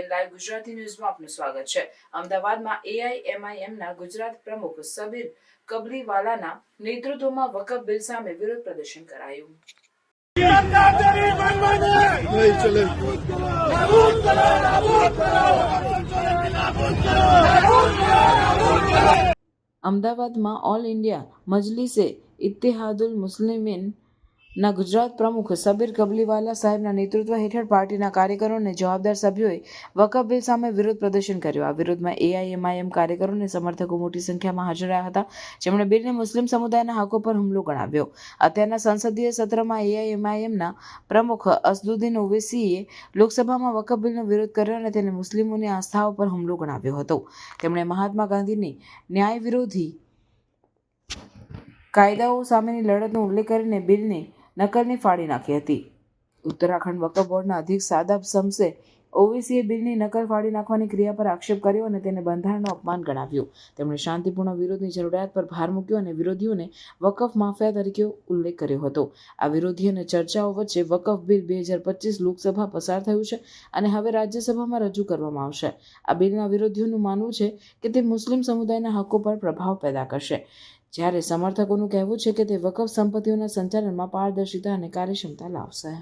BN Gujarati ન્યૂઝમાં આપનું સ્વાગત છે. અમદાવાદમાં એઆઈએમઆઈએમના ગુજરાત પ્રમુખ સબીર કબલીવાલાના નેતૃત્વમાં વકફ બિલ સામે વિરોધ પ્રદર્શન કરાયું. અમદાવાદમાં ઓલ ઇન્ડિયા મજલિસે ઇત્તેહાદુલ મુસ્લિમીન ના ગુજરાત પ્રમુખ સબીર કબલીવાલા સાહેબના નેતૃત્વ હેઠળ પાર્ટીના કાર્યકરો અને જવાબદાર સભ્યોએ વકફ બિલ સામે વિરોધ પ્રદર્શન કર્યું. આ વિરોધમાં એઆઈએમઆઈએમ કાર્યકરો અને સમર્થકો મોટી સંખ્યામાં હાજર રહ્યા હતા. જેમણે બિલને મુસ્લિમ સમુદાયના હકો પર હુમલો ગણાવ્યો. અત્યારના સંસદીય સત્રમાં એઆઈએમઆઈએમના પ્રમુખ અસદુદ્દીન ઓવેસીએ લોકસભામાં વકફ બિલનો વિરોધ કર્યો અને તેને મુસ્લિમોની આસ્થાઓ પર હુમલો ગણાવ્યો હતો. તેમણે મહાત્મા ગાંધીની ન્યાય વિરોધી કાયદાઓ સામેની લડતનો ઉલ્લેખ કરીને બિલની નકલને ફાડી નાખી હતી. ઉત્તરાખંડ વકફ બોર્ડના અધિક સાદાબ શમસે ઓવીસીએ બિલની નકલ ફાડી નાખવાની ક્રિયા પર આક્ષેપ કર્યો અને તેને બંધારણનું અપમાન ગણાવ્યું. તેમણે શાંતિપૂર્ણ વિરોધની જરૂરિયાત પર ભાર મૂક્યો અને વિરોધીઓને વકફ માફિયા તરીકે ઉલ્લેખ કર્યો હતો. આ વિરોધી અને ચર્ચાઓ વચ્ચે વકફ બિલ બે હજાર પચીસ લોકસભા પસાર થયું છે અને હવે રાજ્યસભામાં રજૂ કરવામાં આવશે. આ બિલના વિરોધીઓનું માનવું છે કે તે મુસ્લિમ સમુદાયના હકો પર પ્રભાવ પેદા કરશે. જ્યારે સમર્થકોનું કહેવું છે કે તે વકફ સંપત્તિઓના સંચાલનમાં પારદર્શિતા અને કાર્યક્ષમતા લાવશે.